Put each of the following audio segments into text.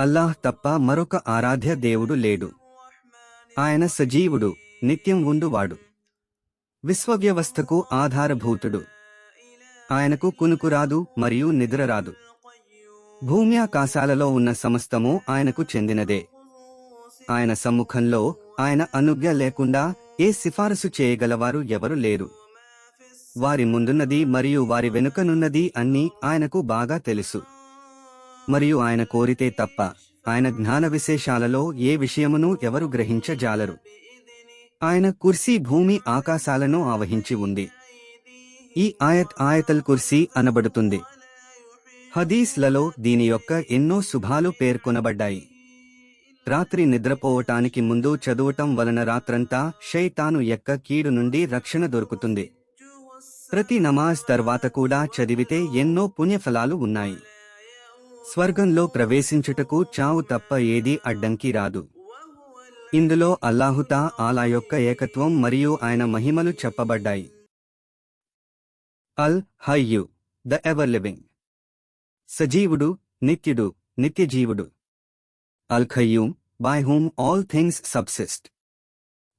అల్లాహ్ తప్ప మరొక ఆరాధ్య దేవుడు లేడు. ఆయన సజీవుడు నిత్యం ఉండువాడు. విశ్వవ్యవస్థకు ఆధారభూతుడు. ఆయనకు కునుకురాదు మరియు నిద్రరాదు భూమ్యాకాశాలలో ఉన్న సమస్తము ఆయనకు చెందినదే. ఆయన సమ్ముఖంలో ఆయన అనుజ్ఞ లేకుండా ఏ సిఫారసు చేయగలవారు ఎవరు లేరు. వారి ముందున్నది మరియు వారి వెనుకనున్నది అన్నీ ఆయనకు బాగా తెలుసు. మరియు ఆయన కోరితే తప్ప ఆయన జ్ఞాన విశేషాలలో ఏ విషయమును ఎవరు గ్రహించజాలరు. ఆయన కుర్సీ భూమి ఆకాశాలను ఆవహించి ఉంది. ఈ ఆయత్ ఆయతల్ కుర్సీ అనబడుతుంది. హదీస్లలో దీని యొక్క ఎన్నో శుభాలు పేర్కొనబడ్డాయి. రాత్రి నిద్రపోవటానికి ముందు చదువటం వలన రాత్రంతా షైతాను యొక్క కీడు నుండి రక్షణ దొరుకుతుంది. ప్రతి నమాజ్ తర్వాత కూడా చదివితే ఎన్నో పుణ్యఫలాలు ఉన్నాయి. స్వర్గంలో ప్రవేశించుటకు చావు తప్ప ఏదీ అడ్డంకి రాదు. ఇందులో అల్లాహుతా ఆలా యొక్క ఏకత్వం మరియు ఆయన మహిమలు చెప్పబడ్డాయి. అల్ హయ్యు ద ఎవర్ లివింగ్. సజీవుడు నిత్యుడు నిత్యజీవుడు. అల్ Khayyum by whom all things subsist.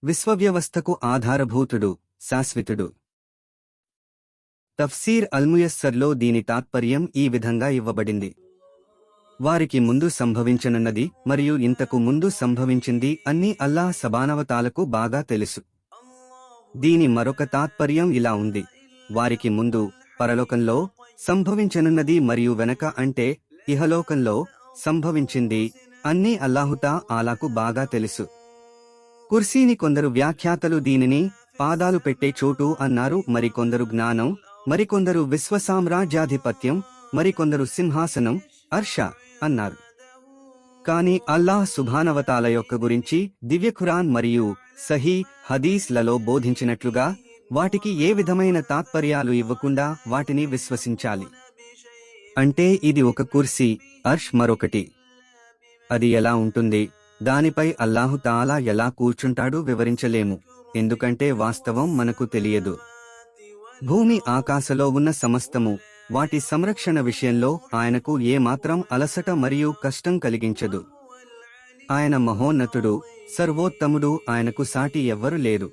విశ్వవ్యవస్థకు ఆధారభూతుడు శాశ్వతుడు. తఫ్సీర్ అల్ముయస్సర్లో దీని తాత్పర్యం ఈ విధంగా ఇవ్వబడింది. వారికి ముందు సంభవించనున్నది మరియు ఇంతకు ముందు సంభవించింది అన్ని అల్లాహ్ సబానవతాలకు బాగా తెలుసు. దీని మరొక తాత్పర్యం ఇలా ఉంది. వారికి ముందు పరలోకంలో సంభవించనున్నది మరియు వెనక అంటే ఇహలోకంలో సంభవించింది అన్నీ అల్లాహుతా ఆలాకు బాగా తెలుసు. కుర్సీని కొందరు వ్యాఖ్యాతలు దీనిని పాదాలు పెట్టే చోటు అన్నారు. మరికొందరు జ్ఞానం మరికొందరు విశ్వసామ్రాజ్యాధిపత్యం మరికొందరు సింహాసనం అర్ష. అన్నారు. కాని అల్లాహ్ సుభానవతాల యొక్క గురించి దివ్యఖురాన్ మరియు సహీ హదీస్లలో బోధించినట్లుగా వాటికి ఏ విధమైన తాత్పర్యాలు ఇవ్వకుండా వాటిని విశ్వసించాలి. అంటే ఇది ఒక కుర్సీ అర్ష్ మరొకటి. అది ఎలా ఉంటుంది? దానిపై అల్లాహు తాలా ఎలా కూర్చుంటాడో వివరించలేము. ఎందుకంటే వాస్తవం మనకు తెలియదు. భూమి ఆకాశలో ఉన్న సమస్తము వాటి సంరక్షణ విషయంలో ఆయనకు ఏమాత్రం అలసట మరియు కష్టం కలిగించదు. ఆయన మహోన్నతుడు సర్వోత్తముడు ఆయనకు సాటి ఎవ్వరు లేరు.